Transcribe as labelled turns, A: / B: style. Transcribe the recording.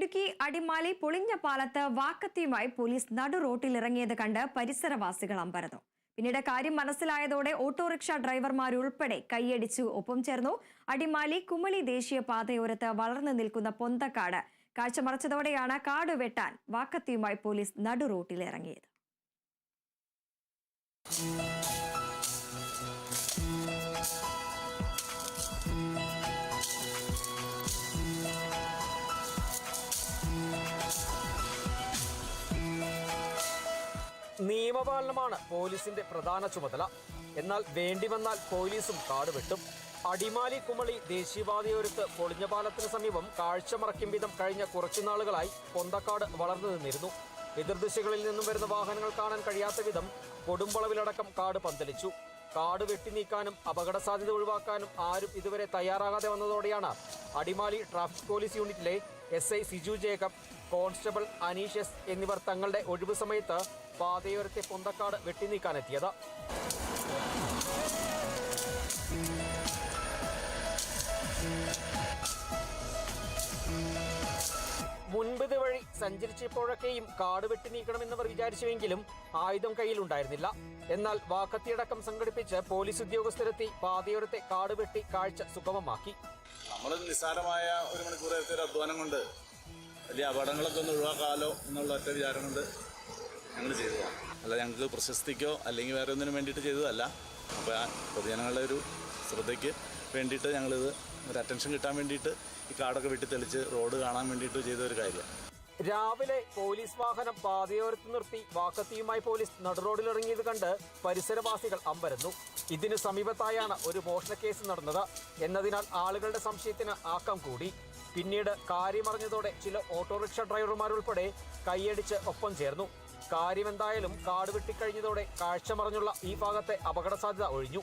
A: ഇടുക്കി അടിമാലി പൊളിഞ്ഞ പാലത്ത് വാക്കത്തിയുമായി പോലീസ് നടു റോട്ടിലിറങ്ങിയത് കണ്ട് പരിസരവാസികൾ അമ്പരന്നു. പിന്നീട് കാര്യം മനസ്സിലായതോടെ ഓട്ടോറിക്ഷ ഡ്രൈവർമാരുൾപ്പെടെ കൈയടിച്ചു. ഒപ്പം ചേർന്നു അടിമാലി കുമളി ദേശീയ പാതയോരത്ത് വളർന്നു നിൽക്കുന്ന പൊന്തക്കാട്. കാഴ്ചമറച്ചതോടെയാണ് കാട് വെട്ടാൻ വാക്കത്തിയുമായി പോലീസ് നടു റോട്ടിലിറങ്ങിയത്
B: നിയമപാലനമാണ് പോലീസിന്റെ പ്രധാന ചുമതല. എന്നാൽ വേണ്ടി വന്നാൽ പോലീസും കാട് വെട്ടും. അടിമാലി കുമളി ദേശീയപാതയോരത്ത് പൊളിഞ്ഞ പാലത്തിന് സമീപം കാഴ്ച മറയ്ക്കും വിധം കഴിഞ്ഞ കുറച്ചുനാളുകളായി പൊന്തക്കാട് വളർന്നു നിന്നിരുന്നു. എതിർദിശകളിൽ നിന്നും വരുന്ന വാഹനങ്ങൾ കാണാൻ കഴിയാത്ത വിധം കൊടുമ്പളവിലടക്കം കാട് പന്തലിച്ചു. കാട് വെട്ടി നീക്കാനും അപകട സാധ്യത ഒഴിവാക്കാനും ആരും ഇതുവരെ തയ്യാറാകാതെ വന്നതോടെയാണ് അടിമാലി ട്രാഫിക് പോലീസ് യൂണിറ്റിലെ S I Siju Jacob constable Aneesh S എന്നിവർ തങ്ങളുടെ ഒഴിവു സമയത്ത് പാതയോരത്തെ പൊന്തക്കാട് വെട്ടിനീക്കാനെത്തിയത്. മുൻപിത് വഴി സഞ്ചരിച്ചപ്പോഴൊക്കെയും കാട് വെട്ടി നീക്കണമെന്നവർ വിചാരിച്ചുവെങ്കിലും ആയുധം കയ്യിലുണ്ടായിരുന്നില്ല. എന്നാൽ വാക്കത്തിയടക്കം സംഘടിപ്പിച്ച് പോലീസ് ഉദ്യോഗസ്ഥരെത്തി പാതയോരത്തെ കാട് വെട്ടി കാഴ്ച സുഗമമാക്കി.
C: നമ്മൾ നിസ്സാരമായ ഒരു മണിക്കൂർ അധ്വാനം കൊണ്ട് വലിയ അപകടങ്ങളൊക്കെ ഒന്ന് ഒഴിവാക്കാമല്ലോ എന്നുള്ള ഒറ്റ വിചാരം കൊണ്ട് ഞങ്ങൾ ചെയ്തതാണ് അല്ല ഞങ്ങൾക്ക് പ്രശസ്തിക്കോ അല്ലെങ്കിൽ വേറെ ഒന്നിനും വേണ്ടിയിട്ട് ചെയ്തതല്ല. അപ്പോൾ പൊതുജനങ്ങളുടെ ഒരു ശ്രദ്ധയ്ക്ക് വേണ്ടിയിട്ട് ഞങ്ങളിത് ഒരു അറ്റൻഷൻ കിട്ടാൻ വേണ്ടിയിട്ട് ഈ കാടൊക്കെ വെട്ടി തെളിച്ച് റോഡ് കാണാൻ വേണ്ടിയിട്ട് ചെയ്ത ഒരു കാര്യമാണ്
B: രാവിലെ പോലീസ് വാഹനം പാതയോരത്ത് നിർത്തി വാക്കത്തിയുമായി പോലീസ് നടുറോഡിലിറങ്ങിയത് കണ്ട് പരിസരവാസികൾ അമ്പരന്നു. ഇതിന് സമീപത്തായാണ് ഒരു മോഷണ കേസ് നടന്നത്. എന്നതിനാൽ ആളുകളുടെ സംശയത്തിന് ആക്കം കൂടി. പിന്നീട് കാര്യമറിഞ്ഞതോടെ ചില ഓട്ടോറിക്ഷ ഡ്രൈവർമാരുൾപ്പെടെ കൈയടിച്ച് ഒപ്പം ചേർന്നു. കാര്യമെന്തായാലും കാട് വെട്ടിക്കഴിഞ്ഞതോടെ കാഴ്ച മറിഞ്ഞുള്ള ഈ ഭാഗത്തെ അപകട സാധ്യത ഒഴിഞ്ഞു.